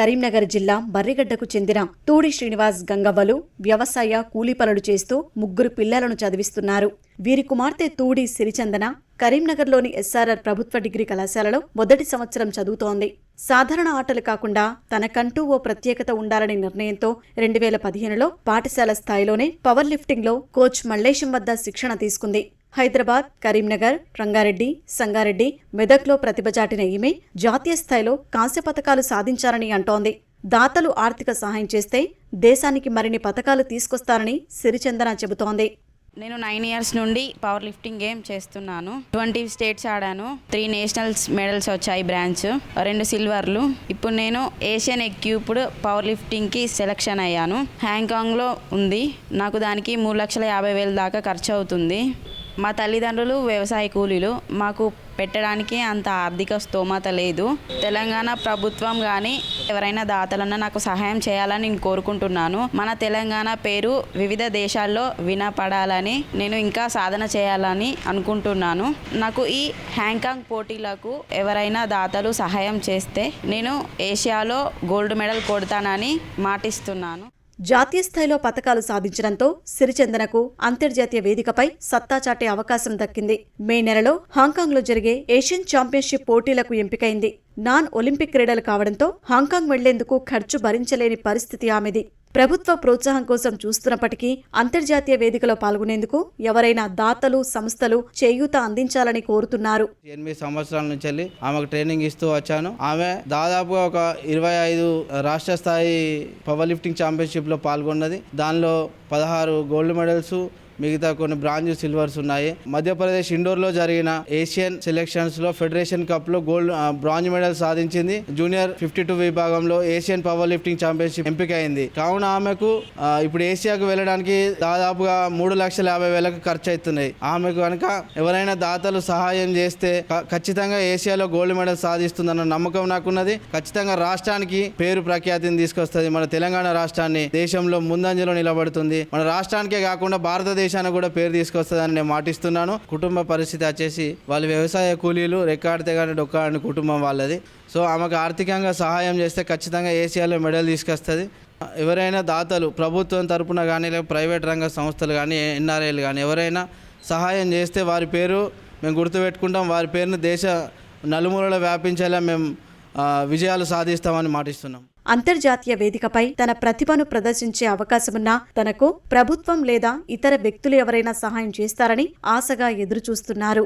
కరీంనగర్ జిల్లా బర్రిగడ్డకు చెందిన తూడి శ్రీనివాస్ గంగవ్వలు వ్యవసాయ కూలీ పనులు చేస్తూ ముగ్గురు పిల్లలను చదివిస్తున్నారు. వీరి కుమార్తె తూడి సిరిచందన కరీంనగర్లోని ఎస్ఆర్ఆర్ ప్రభుత్వ డిగ్రీ కళాశాలలో మొదటి సంవత్సరం చదువుతోంది. సాధారణ ఆటలు కాకుండా తనకంటూ ఓ ప్రత్యేకత ఉండాలనే నిర్ణయంతో రెండు వేల పదిహేనులో పాఠశాల స్థాయిలోనే పవర్ లిఫ్టింగ్లో కోచ్ మల్లేశం వద్ద శిక్షణ తీసుకుంది. హైదరాబాద్ కరీంనగర్ రంగారెడ్డి సంగారెడ్డి మెదక్లో ప్రతిభ చాటిన ఈమె జాతీయ స్థాయిలో కాంస్య పథకాలు సాధించారని అంటోంది. దాతలు ఆర్థిక సహాయం చేస్తే దేశానికి మరిన్ని పథకాలు తీసుకొస్తారని సిరిచందన చెబుతోంది. నేను నైన్ ఇయర్స్ నుండి పవర్ లిఫ్టింగ్ గేమ్ చేస్తున్నాను. ట్వంటీ స్టేట్స్ ఆడాను. త్రీ నేషనల్స్ మెడల్స్ వచ్చాయి బ్రాంచ్ రెండు సిల్వర్లు. ఇప్పుడు నేను ఏషియన్ ఎక్యూప్డ్ పవర్ లిఫ్టింగ్కి సెలెక్షన్ అయ్యాను. హ్యాంకాంగ్లో ఉంది. నాకు దానికి మూడు లక్షల యాభై వేల దాకా ఖర్చు అవుతుంది మా తల్లిదండ్రులు వ్యవసాయ కూలీలు మాకు పెట్టడానికి అంత ఆర్థిక స్తోమత లేదు. తెలంగాణ ప్రభుత్వం కానీ ఎవరైనా దాతలన్నా నాకు సహాయం చేయాలని నేను కోరుకుంటున్నాను. మన తెలంగాణ పేరు వివిధ దేశాల్లో వినపడాలని నేను ఇంకా సాధన చేయాలని అనుకుంటున్నాను. నాకు ఈ హ్యాంకాంగ్ పోటీలకు ఎవరైనా దాతలు సహాయం చేస్తే నేను ఏషియాలో గోల్డ్ మెడల్ కొడతానని మాటిస్తున్నాను. జాతీయ స్థాయిలో పథకాలు సాధించడంతో సిరిచందనకు అంతర్జాతీయ వేదికపై సత్తా చాటే అవకాశం దక్కింది. మే నెలలో హాంకాంగ్లో జరిగే ఏషియన్ ఛాంపియన్షిప్ పోటీలకు ఎంపికైంది. నాన్ ఒలింపిక్ క్రీడలు కావడంతో హాంకాంగ్ వెళ్ళేందుకు ఖర్చు భరించలేని పరిస్థితి ఆమెది. ప్రభుత్వ ప్రోత్సాహం కోసం చూస్తున్నప్పటికీ అంతర్జాతీయ వేదికలో పాల్గొనేందుకు ఎవరైనా దాతలు సంస్థలు చేయూత అందించాలని కోరుతున్నారు. ఎనిమిది సంవత్సరాల నుంచి వెళ్ళి ఆమెకు ట్రైనింగ్ ఇస్తూ వచ్చాను. ఆమె దాదాపుగా ఒక ఇరవై ఐదు రాష్ట్ర స్థాయి పవర్ లిఫ్టింగ్ ఛాంపియన్షిప్లో పాల్గొన్నది. దానిలో పదహారు గోల్డ్ మెడల్స్ మిగతా కొన్ని బ్రాంజ్ సిల్వర్స్ ఉన్నాయి. మధ్యప్రదేశ్ ఇండోర్లో జరిగిన ఏషియన్ సెలెక్షన్స్లో ఫెడరేషన్ కప్లో గోల్డ్ బ్రాంజ్ మెడల్ సాధించింది. జూనియర్ ఫిఫ్టీ టూ విభాగంలో ఏషియన్ పవర్ లిఫ్టింగ్ ఛాంపియన్షిప్ ఎంపిక అయింది కావున ఆమెకు ఇప్పుడు ఏషియాకు వెళ్ళడానికి దాదాపుగా మూడు లక్షల యాభై వేలకు ఖర్చు అవుతున్నాయి ఆమెకు కనుక ఎవరైనా దాతలు సహాయం చేస్తే ఖచ్చితంగా ఏషియాలో గోల్డ్ మెడల్ సాధిస్తుందన్న నమ్మకం నాకున్నది. ఖచ్చితంగా రాష్ట్రానికి పేరు ప్రఖ్యాతిని తీసుకొస్తుంది. మన తెలంగాణ రాష్ట్రాన్ని దేశంలో ముందంజలో నిలబడుతుంది. మన రాష్ట్రానికే కాకుండా భారతదేశం దేశానికి కూడా పేరు తీసుకొస్తుందని నేను మాటిస్తున్నాను. కుటుంబ పరిస్థితి వచ్చేసి వాళ్ళు వ్యవసాయ కూలీలు రెక్కాడితే కానీ డొక్కాడని కుటుంబం వాళ్ళది. సో ఆమెకు ఆర్థికంగా సహాయం చేస్తే ఖచ్చితంగా ఏషియాలో మెడల్ తీసుకొస్తుంది. ఎవరైనా దాతలు ప్రభుత్వం తరపున కానీ లేక ప్రైవేట్ రంగ సంస్థలు కానీ ఎన్ఆర్ఐలు కానీ ఎవరైనా సహాయం చేస్తే వారి పేరు మేము గుర్తుపెట్టుకుంటాం. వారి పేరును దేశ నలుమూలలో వ్యాపించేలా మేము విజయాలు సాధిస్తామని మాటిస్తున్నాం. అంతర్జాతీయ వేదికపై తన ప్రతిభను ప్రదర్శించే అవకాశమున్నా తనకు ప్రభుత్వం లేదా ఇతర వ్యక్తులు ఎవరైనా సహాయం చేస్తారని ఆశగా ఎదురుచూస్తున్నారు.